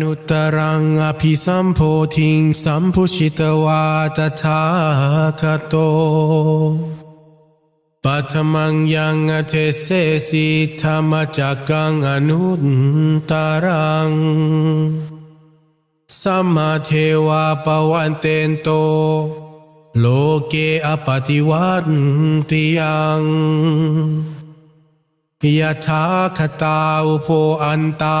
นุตตรังอภิสัมโพธิงสัมพุชิตวาตถาคโตปัทมังยังเทเสสิธรรมจักกังอนุตตรัง สัมมาเทวาปวันเตนโต โลเกอปฏิวัติยังยะถาคตาอุโพอันตา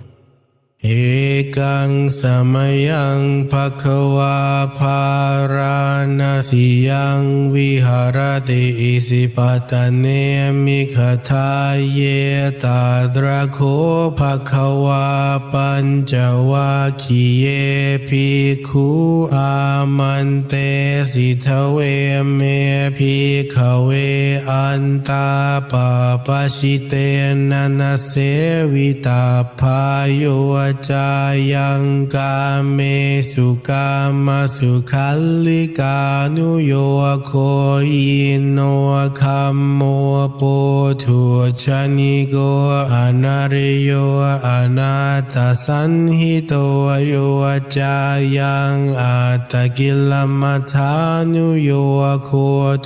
เอกังสมยังภควาภาราณสิยังวิหารติอิสิปตะเนมิขทาเยตาตระโคภควาปัญจวัคคีเยภิกขุอามันเตสิทเวเมภิกขเวอันตาปปชิเตนะนะเสวิตาพายโยจายังกาเมสุกามสุขัลลิกานุโยโคอินโนคัมโมปุถุชนิโกอนาริโยอนาตสันหิโตโยจายังอัตกิลมัทานุโยโค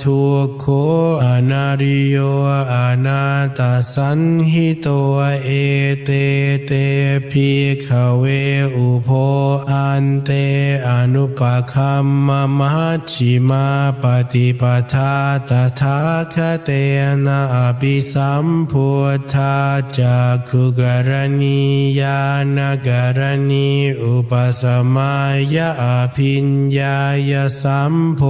ทุโคอนาริโยอนาตสันหิโตเอเตเตภิกขเวอุโพอันเตอนุปคัมมะมัชชิมาปฏิปทาตถาคเตนะอภิสัมพุทธาจักขุกรณียานกรณีอุปสมายะอภิญญายสัมโพ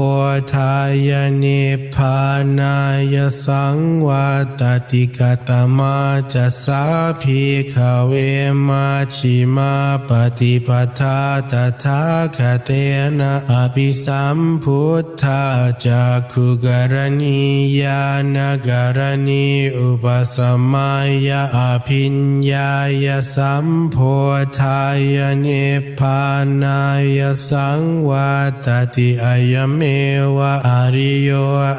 ธายนิพพานายสังวัตติกตมาจะสาภิกขเวมาชิมาปฏิปทาตถาคเตนะอภิสัมพุทธาจักขุกรณียานกรณีอุปสมายอภิญญายสัมโพธายนิพพานายสังวัตติอายเมวะอริโย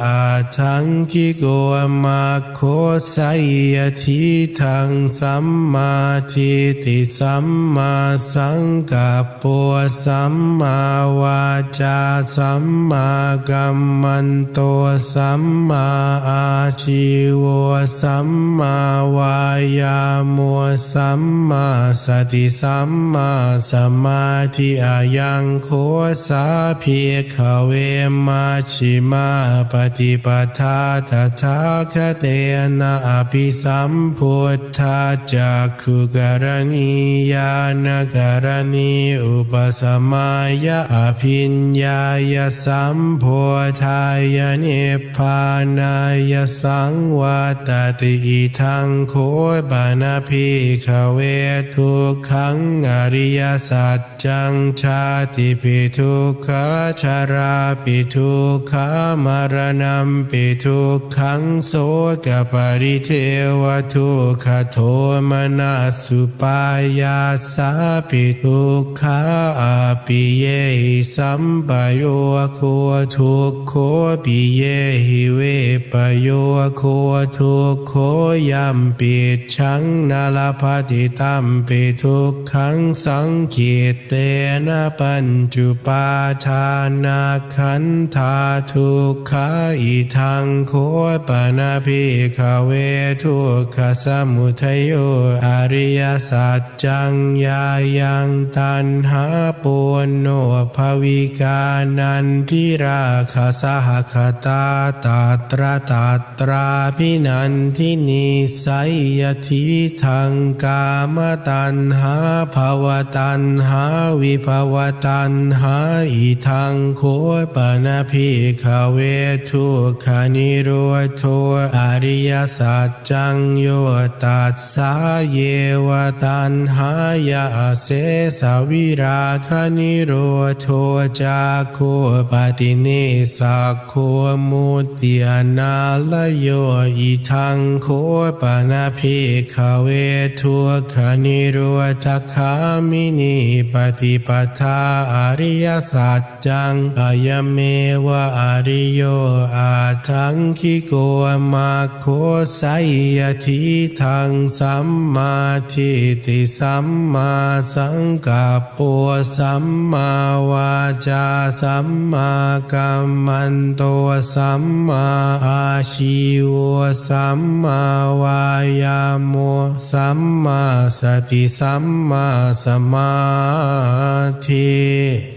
อาทังกิโกมาโคไสยทิทังสัมมาทิฏฐิสัมมาสังกัปปะสัมมาวาจาสัมมากัมมันโตสัมมาอาชีวสัมมาวายาโมสัมมาสติสัมมาสมาธิอายังโคสาภิกขเวมาชิมาปฏิปทาตถาคเตนะอภิสัมพุทธาจักขุกรณียานกรณีอุปสมายะอภิญญายสัมโพธายนิพพานายสังวัตติอิทังโคบานาภิกขเวทุกขังอริยสัจจังชาติปิทุกขชาราปิทุกขมารณัมปิทุกขังโสกปริเทวทุกขโทมนัสสุปายาสาปิทุกขาอาปิเยหิสัมปโยโคทุกโคปิเยหิเวปโยโคทุกโคยัมปิชังนาลภติตัมปิทุกขังสังกิตเตนะปัญจุปาทานาขันธาทุกขาอิทังโคปนาภิกขเวทุกขสมุทัยโยอริยสัจจังยายังตันหาปุณโนภวิกานันทิราคาสหคตาตาตราตาตราพินันทินิสัยยทิทังกามตัณหาภาวตัณหาวิภาวตัณหาอิทังโคปนาภิกขเวทุกขานิโรโทอริยสัจจังโยตัสสาเยวตัณหาายาเสสวิราคานิโรโทจาโคปติเนสักโคมุติอนาลโยอิทังโคปนาภิกขเวทุคานิโรธคามินิปฏิปทาอริยสัจ จังอายเมวะอริโยอาทังคิโกมาโคไสยทิทังสัมมาทิฏฐิสัมมาสังกัปปะสัมมาวาจาสัมมากัมมันโตสัมมาอาชีวสัมมาวายาโมสัมมาสติสัมมาสมาธิ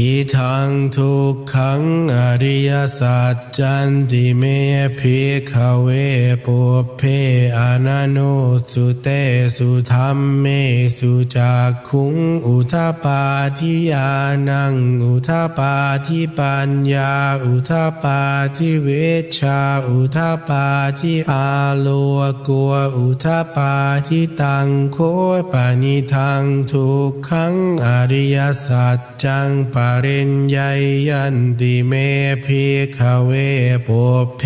อิทังทุกขังอริยสัจจันติเมภิกขเวปุพเพอนันโนสุเตสุธรรมเมสุจักขุงอุทาปาทิยานังอุทาปาทิปัญญาอุทาปาทิเวชาอุทาปาทิอาโลกัวอุทาปาทิตังโคปานิทังทุกขังอริยสัจจังปริญญายันติเมภิขเวปุเพ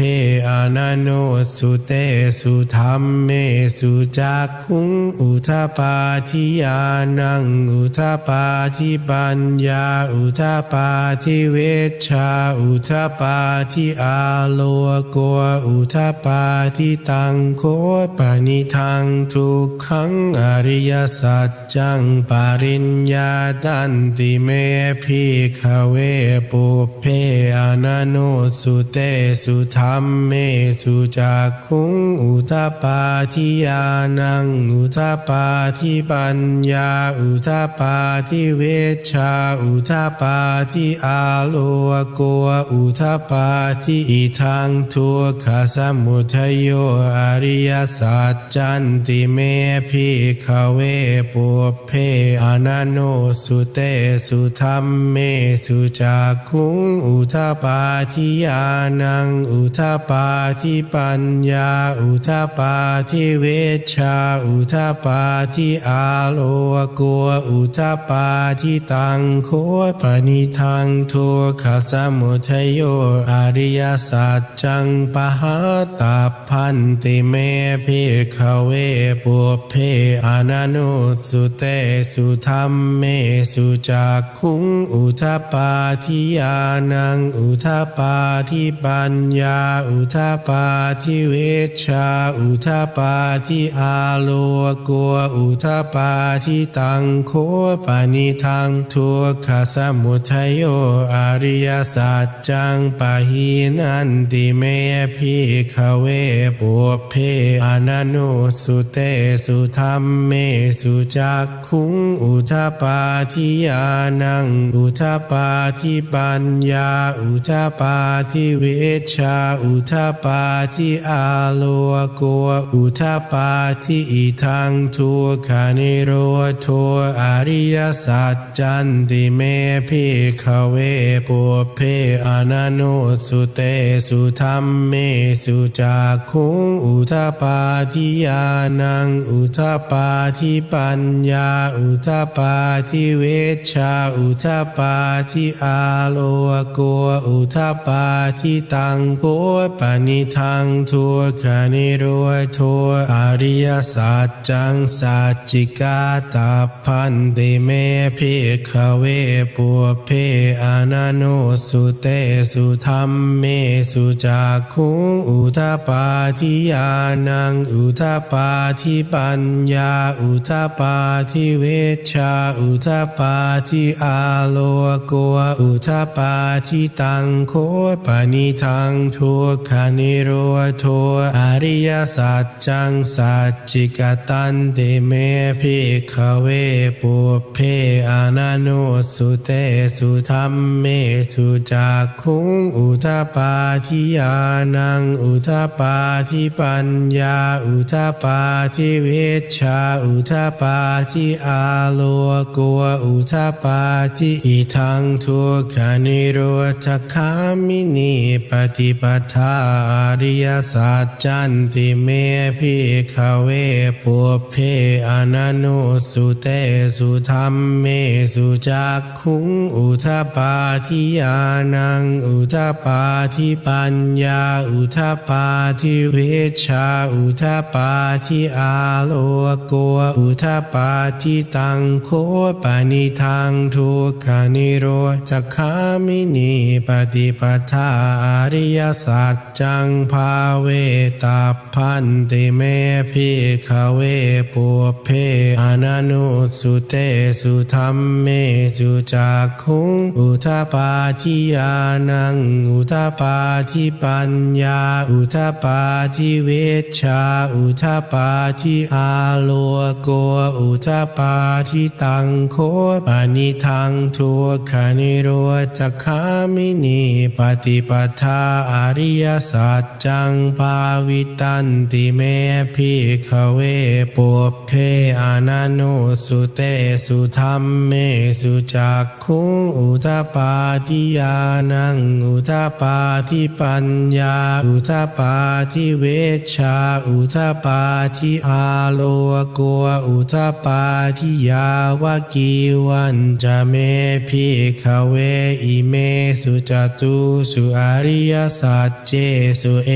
อนันโนสุเตสุธรรมเมสุจักขุงอุทาปาทิยานังอุทาปาทิปัญญาอุทาปาทิเวชาอุทาปาทิอาโลโกอุทาปาทิตังโคปนิทังทุกขังอริยสัจจังปริญญาดันติเมภิขเวปุเพอนันโนสุเตสุธรรมเมสุจักขุงอุทาปาทิยานังอุทาปาทิปัญญาอุทาปาทิเวชาอุทาปาทิอาโลโกอุทาปาทิอิทังทุกขสมุทัยโยอริยสัจจันติเมภิกขเวปุเพอนันโนสุเตสุธรรมเมสุจักขุงอุทาปาทิยานังอุทาปาทิปัญญา อุทาปาทิเวชา อุทาปาทิอาโลโกอุทาปาทิตังโคปนิทังทุกขสมุทัยโยอริยสัจจังปหาตัพพันติเมภิขเวปุเพอนันโนสุเตสุธรรมเมสุจักขุงอุทปาทิยานัง อุทปาทิปัญญา อุทปาทิเวชชาอุทปาทิอาโลโกอุทปาทิตังโคปานิทังทุกขสมุทัยโยอริยสัจจังปะหีนันติเมภิขเวปุเพอนันโนสุเตสุธรรมเมสุจักขุงอุทปาทิยานังอุทาปาทิปัญญา อุทาปาทิเวชา อุทาปาทิอาโลโกอุทาปาทิอิทังทุกขานิโรโทอริยสัจจันติเมภิขเวปุเพอนันโนสุเตสุธรรมเมสุจักขุงอุทาปาทิยานัง อุทาปาทิปัญญา อุทาปาทิเวชา อุทปาาทิอาโลโกอุทาปาทิตังโพปนิทังทุกขานิโรโทอริยสัจจังสัจจิกาตาพันติเมภิกขเวปุพเพอนันโนสุเตสุธรรมเมสุจักขุงอุทาปาทิยานังอุทาปาทิปัญญาอุทาปาทิเวชชาอุทาปาทิอาโลโกอุทาปาทิตังโคปนิทังทุกขานิโรโทอริยสัจจังสัจจิกตันติเมพิขเวปุเพอนานุสุเตสุธรรมเมสุจักขุงอุทาปาทิยานังอุทาปาทิปัญญาอุทาปาทิเวชชาอุทาปาทิอาโลโกอุทาปาทิอิทังทุกขานิโรธคามินีปฏิปทาอริยสัจจันติเมพิขเวปุเพอนันุสุเตสุธรรมเมสุจักขุงอุทปาทิยานังอุทปาทิปัญญาอุทปาทิเวชาอุทปาทิอาโลโกอุทปาทิตังโคปนิทังทุกขานิโรธคามินีปฏิปทาอริยสัจจังภาเวตาพันติเมพิขเวปุเพอนันุสุเตสุธรรมเมสุจักขุงอุทาปาทิยานังอุทาปาทิปัญญา อุทาปาทิเวชชาอุทาปาทิอาโลโก อุทาปาทิตังโคปานิทังทุขานิโรธคามินีปฏิปทาอริยสัจจังภาวิตันติเมพิขเวปุเพอนานุสุเตสุธรรมเมสุจักขุงอุทาปาทิยานังอุทาปาทิปัญญา อุทาปาทิเวชชาอุทาปาทิอาโลโกอุทาปาทิยาวกีวันจะเมพิภิกขเวอิเมสุจตุสุอริยสัจเจสุเอ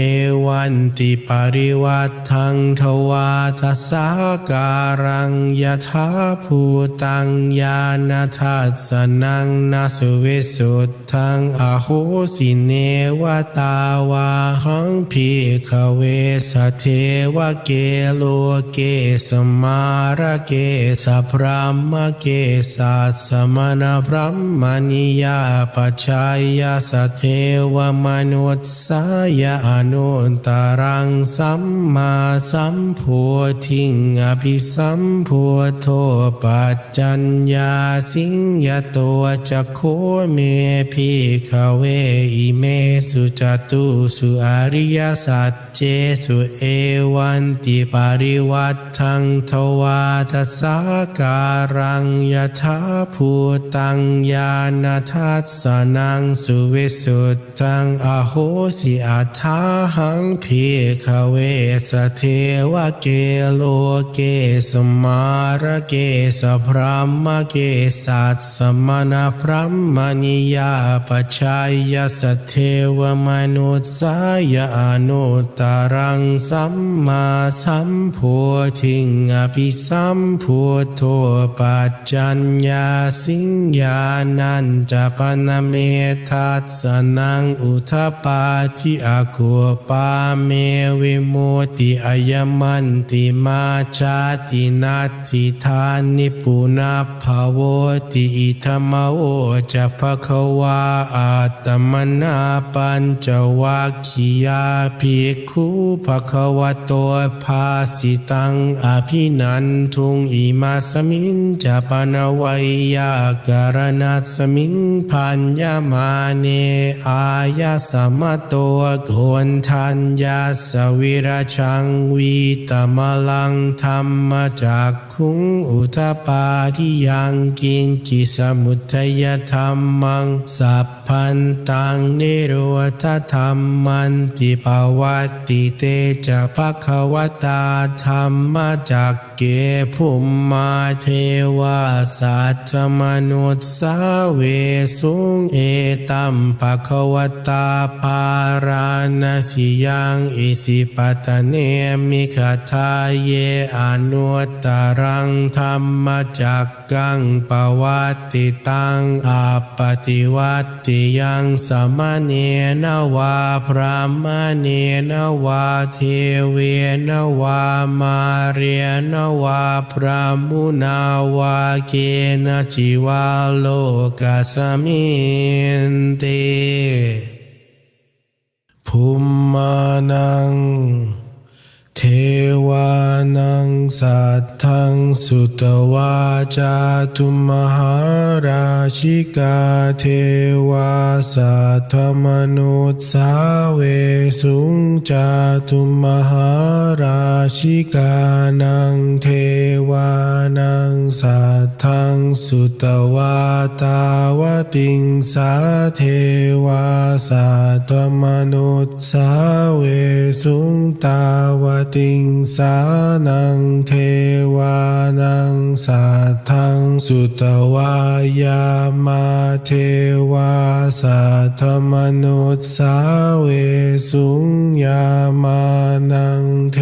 วันติปริวัตทังทวาทัสสาการังยะถาภูตังญาณทัสสนังนาสุวิสุทธังอโหสิเนวตาวาหังพิกขเวสเทวเกโลเกสมาระเกสพรามเกสัสมณพรหมนิยาปัจจายสเทวมนุษสายอนุตรังสัมมาสัมพุทิงอภิสัมพุทโธปัจจัญญาสิงยตัวจักโคเมพิขเวอิเมสุจตุสุอริยสัจ เจสุเอวันติปริวัตทังทวาทัสสาการังยะถาภูตังญาณทัสสนังสุวิสุทธังอโหสิอัฏฐาหังพิขเวสเทวเกโลเกสมารเกสพรามเกสัสสมณพรหมนิยาปัจจายสเทวมนุษสายอนุตรังสัมมาสัมพุทธิงอภิสัมพุทโธปัจจัญญาสิงญานันจะปนเมทัสสนังอุทปาทิอากุปาเมวิโมติอายมันติมาชาตินาทิธานิปุนาภาโวติอิธรรมโอจะภควาอาตมนาปัญจวัคคียาภิกขภควโตภาสิตังอภินันทุงอิมาสมิงจะปนวัยยาการนัสมิงพัญญมาเนอายาสมโตโกนทัญญาสวิราชังวีตมลังธรรมจาก คุงอุทปาทิยังกินจิสมุทัยธรรมัง สัพพันตังนิโรธธรรมันติปวัตติเตจะภควตาธรรมจาก เกภุมมาเทวาสัตถมนุษสาเวสุงเอตัมภควตาปาราณสิยังอิสิปตเนมิคทาเยอนุตตรังธรรมจักกังปวัตติตังอาปฏิวัติยังสมเนนวาพรามเนนวาเทเวนวามาเรียนวาพระมุนาวาเกนะจิวาโลกาสมินเตภูมานัง เทวานังสัตทังสุตวาจาตุมหาราชิกาเทวาสัทธมนุษสาเวสุงจาตุมหาราชิกานังเทวานังสัทธังสุตวาตาวติงสาเทวาสัทธมนุษสาเวสุงตาวตงสานังเทวานังสัทธังสุตวายามาเทวาสัทธมนุษสาเวสุงยามานังเท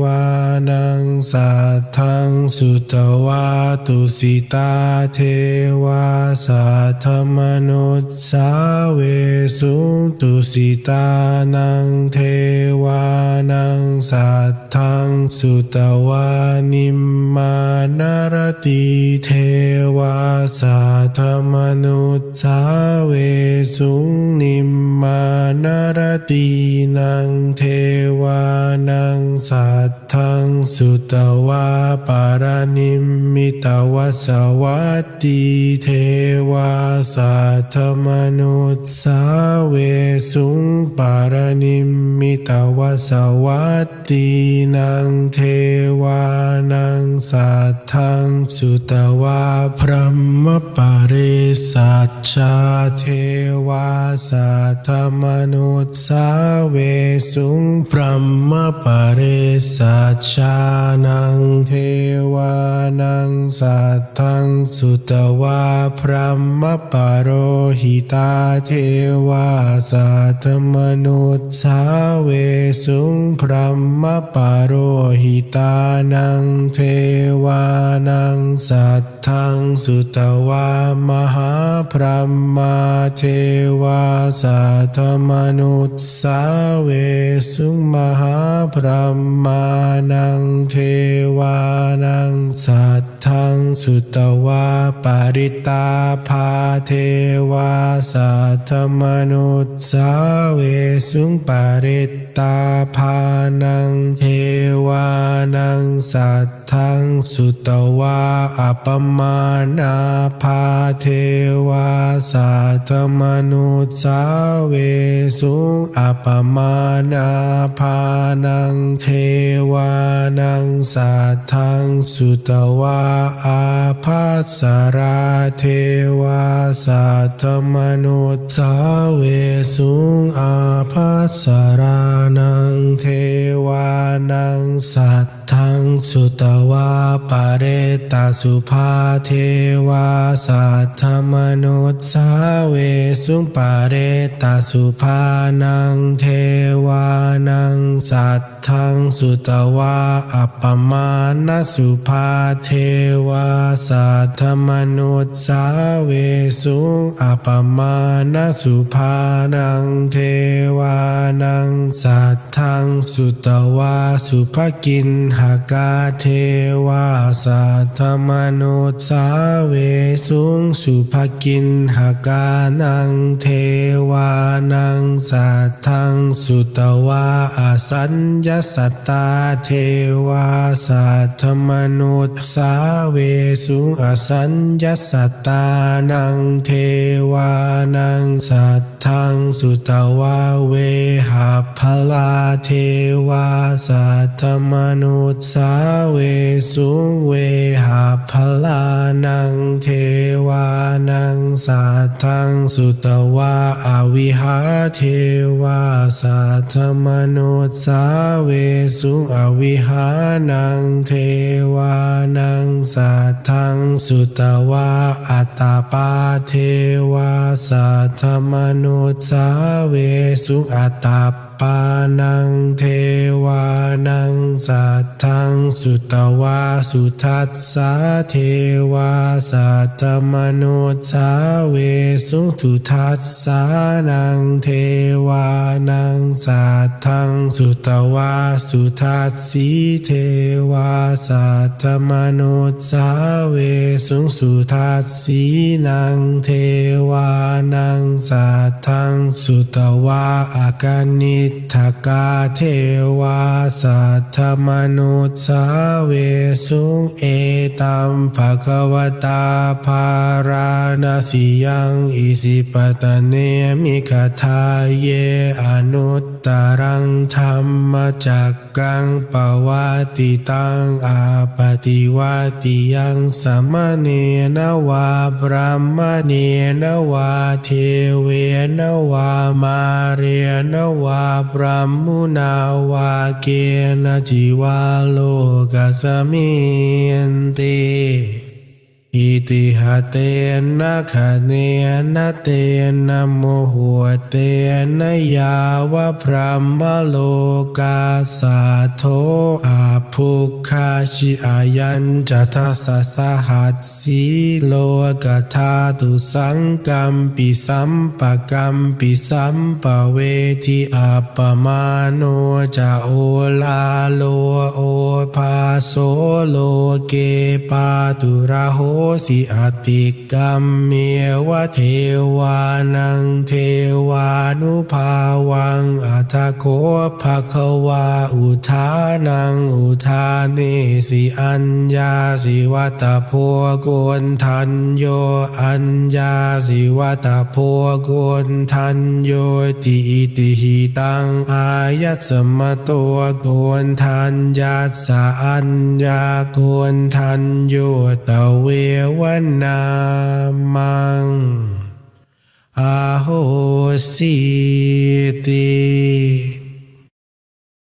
วานังสัทธัง สุตวาตุสิตาเทวาสัทธมนุษสาเวสุงตุสิตานังเทวานังสัทธังสุตวานิมมานารติเทวาสัทธมนุษสาเวสุนิมมานารตินังเทวานังสัทธังสุตวาปาารานิมมิตวสวัตติเทวาสัทมนุษสาเวสุงปารานิมมิตวสวัตตินังเทวานังสัทธังสุตวาพระมปาริสัชชาเทวาสัทมนุษสาเวสุงพระมปาริสัชชานังเทวานังสัทธังสุตวาพระมปโรหิตาเทวาสัตมนุษสาเวสุงพระมปโรหิตานังเทวานังสัต ทังสุตวามหาพระมาเทวาสัทธมนุษสาเวสุงมหาพระมานังเทวานังสัตทังสุตวาปาริตาภาเทวาสัทมนุษสาเวสุงปาริตาภานังเทวานังสัทธังสุตวาอัปมานาภาเทวาสัทมนุษสาเวสุงอัปมานาภานังเทวานังสัทธังสุตวาอาภัสราเทวาสัตมนุษสาเวสุงอาภัสรานังเทวานังสัต ทังสุตวาปาเรตาสุภาเทวาสัทธมนุษสาเวสุปาเรตาสุภานังเทวานังสัทธังสุตวาอัปปมาณสุภาเทวาสัทธมนุษสาเวสุอัปปมาณสุภานังเทวานังสัทธังสุตวาสุภกินหากาเทวาสัทธมนุสาเวสุงสุภกินหากานังเทวานังสัทธังสุตวาอสัญญสัตตาเทวาสัทธมนุสาเวสุงอสัญญสัตตานังเทวานังสัทธังสุตวาเวหาพลาเทวาสัทธมนุษสาเวสุงเวหาพลานังเทวานังสัทธังสุตวาอวิหาเทวาสัทธมนุษสาเวสุงอวิหานังเทวานังสัทธังสุตวาอัตตาปาเทวาสัทธมนุษสาเวสุงอัตตา ปานังเทวานังสัทธังสุตวาสุทัสสะเทวาสัตตมนุสาเวสุทุทัสสานังเทวานังสัทธังสุตวาสุทัสสีเทวาสัตตมนุสาเวสุสุทัสสีนังเทวานังสัทธังสุตวาอากานิทกาเทวาสัทธมนุษสาเวสุเอตัมภะคะวตาภาราณสิยังอิสิปตะเนมิคทาเยอนุตตรังธรรมจักกังปวัติตังอาปฏิวัติยังสมเนนวาพระมเนนวาเทเวนวามาเรนวาพระมุนาวาเกณจิวาโลกสมินติ อิติหะเตนะคะเนนะเตนะโมหัวเตนะยาวะพระมโลกาสาโทอาภุคาชิอายันจะทัสสะหัสสีโลกธาตุสังกัมปิสัมปะกัมปิสัมปะเวทิอัปปมาโนจะโอลาโลโอภาโสโลเกปาตุระโหสิอติกัมเมวะเทวานังเทวานุภาวังอัตโคภะควาอุทานังอุทาเนสิอัญญาสิวัตโพโกนทันโยอัญญาสิวัตโพโกนทันโยติอิติหิตังอายัสมะตัวโกนทันยัสสะอัญญาโกนทันโยตเววนามังอาโหสิติ